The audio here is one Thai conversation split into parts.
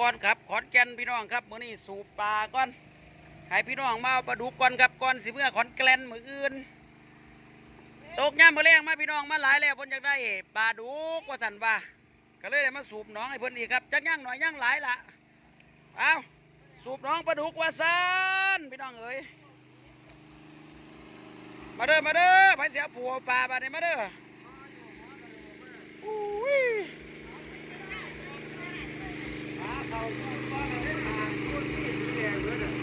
ก่อนครับขอนแก่นพี่น้องครับมื้อนี้สูบปลาก่อนให้พี่น้องมาปลาดุกก่อนครับก่อนสิเมื่อขอนแก่นมื้ออื่นตกย่ามมื้อแรงมาพี่น้องมาหลายแล้วเพิ่นอยากได้ปลาดุกว่าสันว่าก็เลยได้มาสูบน้องให้เพิ่นอีกครับจักย่างหน่อยย่างหลายละเอาสูบน้องปลาดุกว่าซั่นพี่น้องเอ้ยมาเด้อมาเด้อไปเสียผัวปลาบัดนี้มาเด้ออุ้ย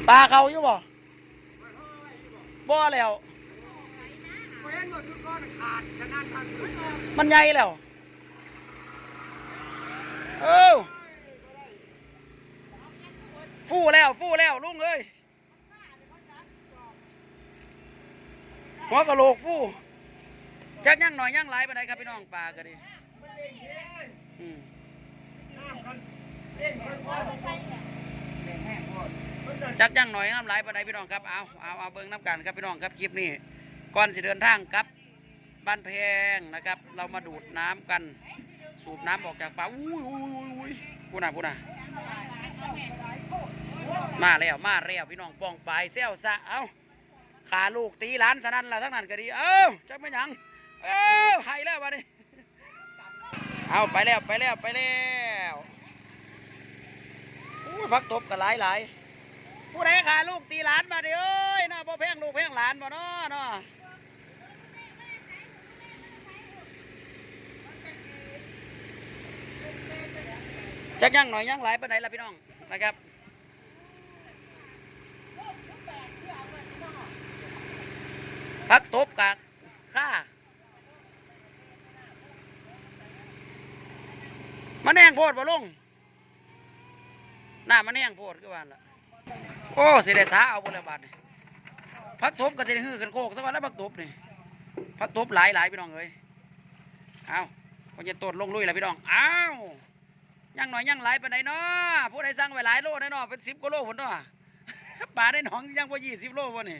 ปลาเขาอยู่บ่บ่แล้ว มันใหญ่แล้วเออฟู่แล้วฟู่แล้วลุงเอ้ยหัวกะโหลกฟู่จักย่างหน่อยย่างหลายไปไหนครับพี่น้องปลาก็ดีอืม จักยังหน่อยน้ำไหลายปานใดพี่น้องครับเอาเอาเอาเบิ้งน้ำกันครับพี่น้องครับคลิปนี้ก่อนสิเดินทางครับบ้านแพงนะครับ เรามาดูดน้ำกันสูบน้ำออกจากป่าอุ้ยอุ้ยอุ้ยอุ้ยพูน่ะพูน่ะมาแล้วมาแล้วพี่น้องป้องปลายเซลซะเอาขาลูกตีหลานสนั่นละทั้งนั้นก็ดีเอ้าจักไม่ยังเอ้าให้แล้ววะนี่เอาไปแล้วไปแล้วไปแล้วอุ้ยพักตบกันหลายหลาย ผู้ใดขาลูกตีหลานมาเด้อเอ้ยน่าบ่แพงลูกแพงหลานบ่เนาะเนาะจักยังหน่อยยังหลายปานใดล่ะพี่น้องนะครับพักตบกะค่ามันแน่งโพดบ่ลงหน้ามันแน่งโพดคือว่าล่ะ โอ้เสิได้สาเอาบนแล้วบาดนี่พักตบก็สิได้ฮือกันโคกสักวันแล้วพักตบนี่พักตบหลายหลายพี่น้องเอ้ยเอาพอจะตดลงลุยแล้วพี่น้องเอายังหน่อยยังหลายปานเนาะผู้ใดสั่งไว้หลายโลแน่นอนเป็นสิบกว่าโลพุ่นเนาะปลาได้หนองยังพอยี่สิบโลวะนี่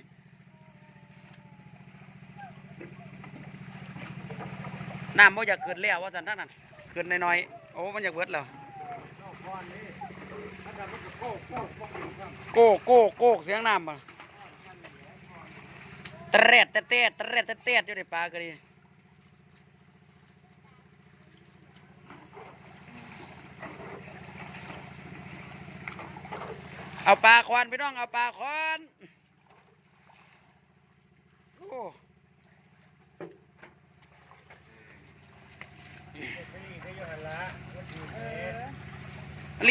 น้ำบ่อยากขึ้นแล้วว่าสันท่านนั่นขึ้นน้อยๆโอ้มันอยากเบิดแล้ว โก้โก้โก้เสียงน้ำบ่เตร็ดเตร็ดเตร็ดเตร็ดเตร็ดอยู่ในปลาก็ดีเอาปลาควันพี่น้องเอาปลาควันโอ้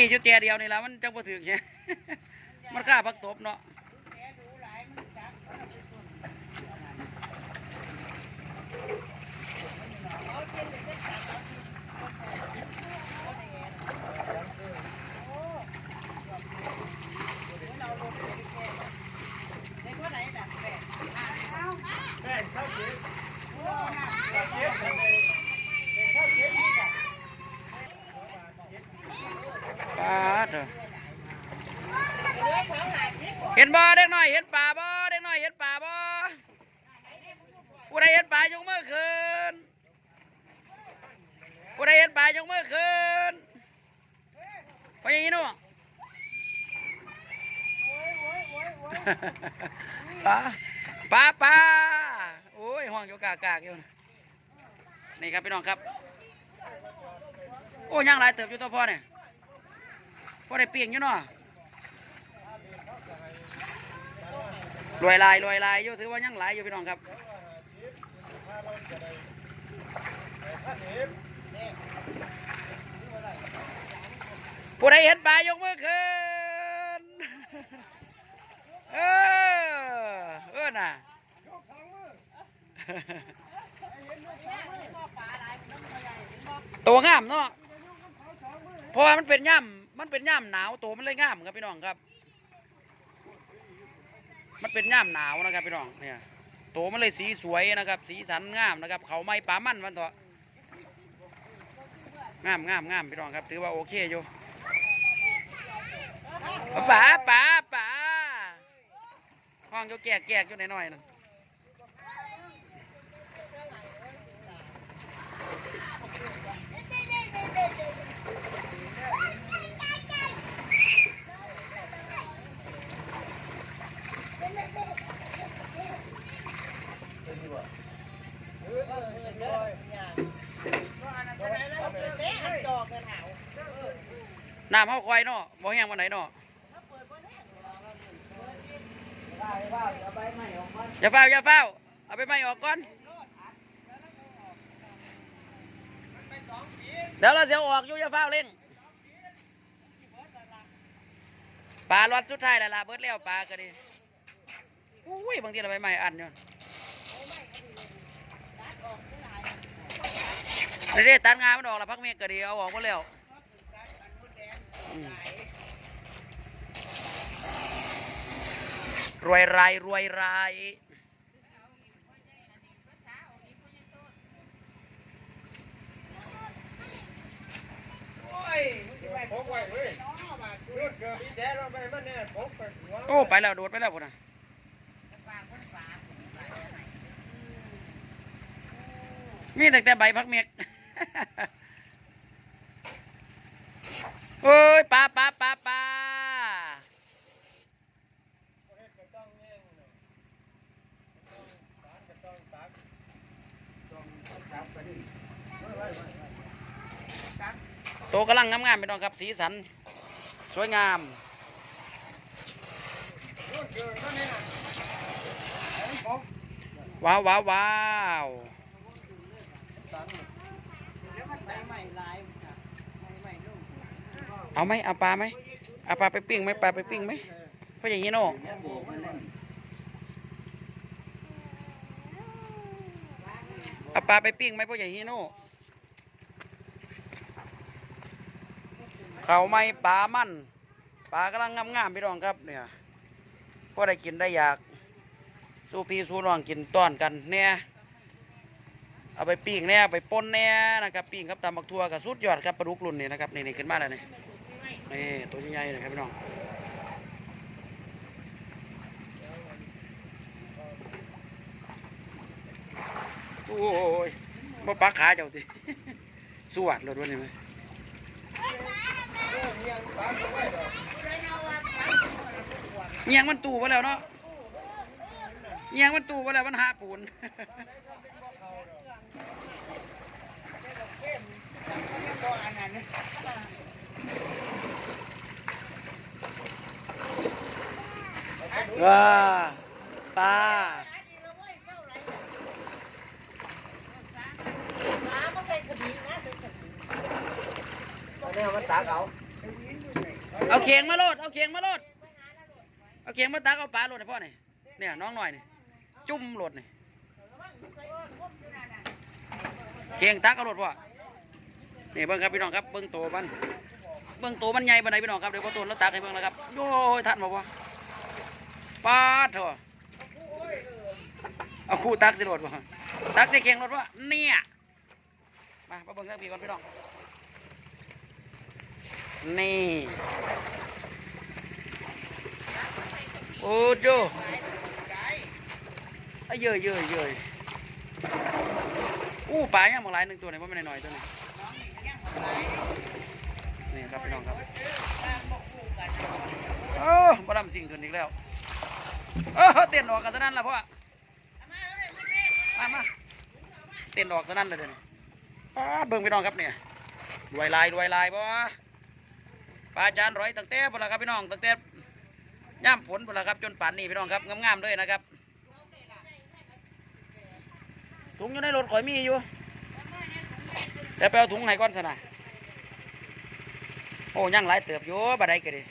ลีอยู่แจเดียวนี่ละมันจังบ่ถึงใช่มันค่าพักตบเนาะปลาเถอะ เห็นบ่เด็กน้อยเห็นป่าบ่เด็กน้อยเห็นป่าบ่ผู้ใดเห็นป่ายกมือขึ้นผู้ใดเห็นป่ายกมือขึ้นพออย่างนี้เนาะปลาปลาปลาโอ้ยห้องอยู่กากากอยู่นะนี่ครับพี่น้องครับ โอ้ยังหลายเติบอยู่ตัวพ่อเนี่ยพ่อได้เปลี่ยนอยู่เนาะ รวยลายรวยลายอยู่ถือว่ายังหลายอยู่พี่น้องครับผู้ใดเห็นปลายกมือขึ้นเออเออน่ะตัวงามเนาะเพราะว่ามันเป็นย่ำมันเป็นย่ำหนาวตัวมันเลยงามครับพี่น้องครับ มันเป็นย่ามหนาวนะครับพี่น้องเนี่ยตัวมันเลยสีสวยนะครับ สีสันงามนะครับ เขาไม่ปลามันวันเถอะงามงามงามพี่น้องครับ ถือว่าโอเคอยู่ป๋าป๋าป๋าห้องอยู่แก่แก่อยู่หน่อยๆนั่น น้ำเฮาควายเนาะบ่แห้งวันไหนเนาะอย่าเฝ้าอย่าเฝ้าเอาไปไม้ออกก่อน เดี๋ยวเราจะเอาออกอยู่อย่าเฝ้าเล่งปลารอดสุดท้ายแล้วล่ะเบิดแล้วปลาก็ดีอุ้ยบางทีเราไปไม้อันอยู่นี่เด้ตัดงานมันออกล้วพักเมฆก็ดีเอาออกหมดแล้ว รวยรายรวยรายพกไว้เว้ยรถเกือบอีแท้เราไปมันเนี่ยพกไปหัวโอ้ ไปแล้ว โดดไปแล้วพุ่นน่ะมีแต่แต่ใบพักเมียก เอ้ยปลาปลาปลาปลาต้าะต้องตากต้องตักต้องจับไปดิโตกำลังงามๆไปน้องครับสีสัน สวยงามรถเกือบมันเนี่ยว้าวว้าวว้าว เอาไหมเอาปลาไหมเอาปลาไปปิ้งไหมปลาไปปิ้งไหมพ่อใหญ่ฮิโน่เอาปลาไปปิ้งไหมพ่อใหญ่ฮิโน่เขาไม่ปลามั่นปลากำลังงามๆพี่น้องครับเนี่ยพอได้กินได้อยาก สู้พี่สู้น้องกินต้อนกันเนี่ยเอาไปปิ้งเนี่ยไปป่นเนี่ยนะครับปิ้งครับตำบักทัวกับสุดยอดครับปลาดุกรุ่นนี่นะครับนี่นี่ขึ้นมาแล้วนี่ นี่ตัวใหญ่ๆนะครับพี่น้องโอ้ยมาปักขาเจ้าติสวัสดรถวันนี้ไหมเงียงมันตู่ไปแล้วเนาะเงียงมันตู่ไปแล้วมันหาปูน ว้าปลาเนี่ยมันตักเอาเอาเขียงมาโลด เอาเขียงมาโลด เอาเขียงมาตักเอาปลาโลดให้พ่อหน่อยเนี่ยน้องหน่อยนี่จุ่มโลดนี่เขียงตักเอาโลดพ่อนี่เบิ้งครับพี่น้องครับเบิ้งโตมันเบิ้งโตมันใหญ่ปานใดพี่น้องครับเดี๋ยวพ่อตูนแล้วตักให้เบิ้งแล้วครับโอ้ยทันบ่พ่อ ป้าดเถอะเอาคู่ตักสิโลดพ่ตักส่เขียงโลดพ่อเนี่ยมามาเบิ้งครับพี่ก่อนพี่น้องนี่โอ้โจอะเยอะเยอะเยอะอู้ปลายังมาหลายหนึ่งตัวเนี่ยว่าไม่นน้อยตัวนี้นี่ครับพี่น้องครับโอ้บดำสิ่งขึ้นอีกแล้ว เออเต้นออกกันซะนั่นละพ่อมามาเต้นออกซะนั่นเลยเดี๋ยวนี้ป้าดเบิ่งพี่น้องครับเนี่ยรวยลายรวยลายบ่ปลาจานร้อยตั้งแต่บ่ละครับพี่น้องตั้งแต่ย่ำฝนบ่ละครับจนป่านนี้พี่น้องครับงามๆเลยนะครับถุงอยู่ในรถข่อยมีอยู่แต่ไปเอาถุงให้ก่อนสนะโอ้ยังหลายเติบอยู่บัดใดก็ดี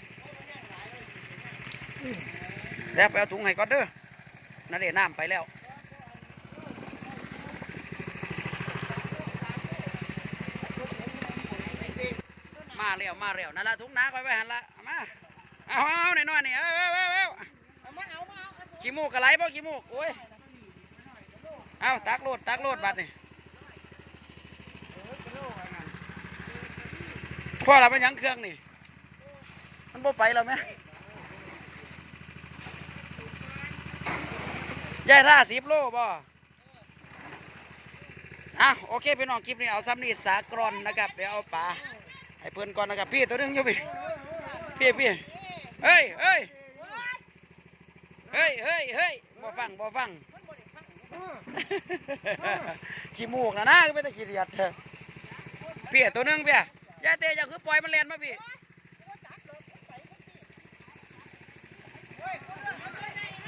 แล้วไปเอาถุงให้ก่อนเด้อนั่นเดี๋ยวน้ำไปแล้วมาเร็วมาเร็วนั่นละทุกน้าคอยไปหันละมาเอาเอาหน่อยหน่อยนี่เอาเอาเอาเอาขี้มูกกระไรบ่ขี้มูกโอ้ยเอาตักโลดตักโลดบัดนี่พ่อเราเป็นยังเครื่องนี่มันบ่ไปแล้วไหม ยายท่าสิบโลบ่อะโอเคพี่น้องคลิปนี้เอาซ้ำนี่สากรอนนะครับ เดี๋ยวเอาปลาให้เพื่อนก่อนนะครับ พี่ตัวนึงอยู่พี่พี่พี่เฮ้ยเฮ้ยเฮ้ยเฮ้ยเฮ้ยบ่ฟังบ่ฟังขี้มูกนะนะก็ไม่ได้ขี้เดียดเถอะพี่ตัวนึงพี่ยายเตะจะคือปล่อยมันเลนมาพี่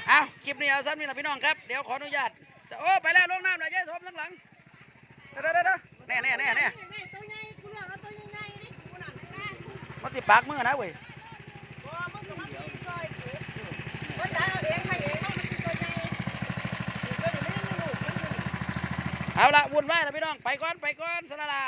เอา คลิปนี้เอาซ้ำนี่แหละพี่น้องครับ เดี๋ยวขออนุญาตจะโอ้ไปแล้วลงน้ำหน่อยยายสมทั้งหลังเดี๋ยวเดี๋ยวเดี๋ยวแน่แน่แน่แน่ตัวใหญ่กูเลือกเอาตัวใหญ่ๆนี่กูหนักแน่มันสิปากมือนะเว้ยบ่มึงก็มากเอาเองให้เองว่ามันคือตัวใหญ่ตัวนี้ไม่ได้ลูกมันอยู่เอาละวุ่นวายแล้วพี่น้องไปก่อนไปก่อนสละลา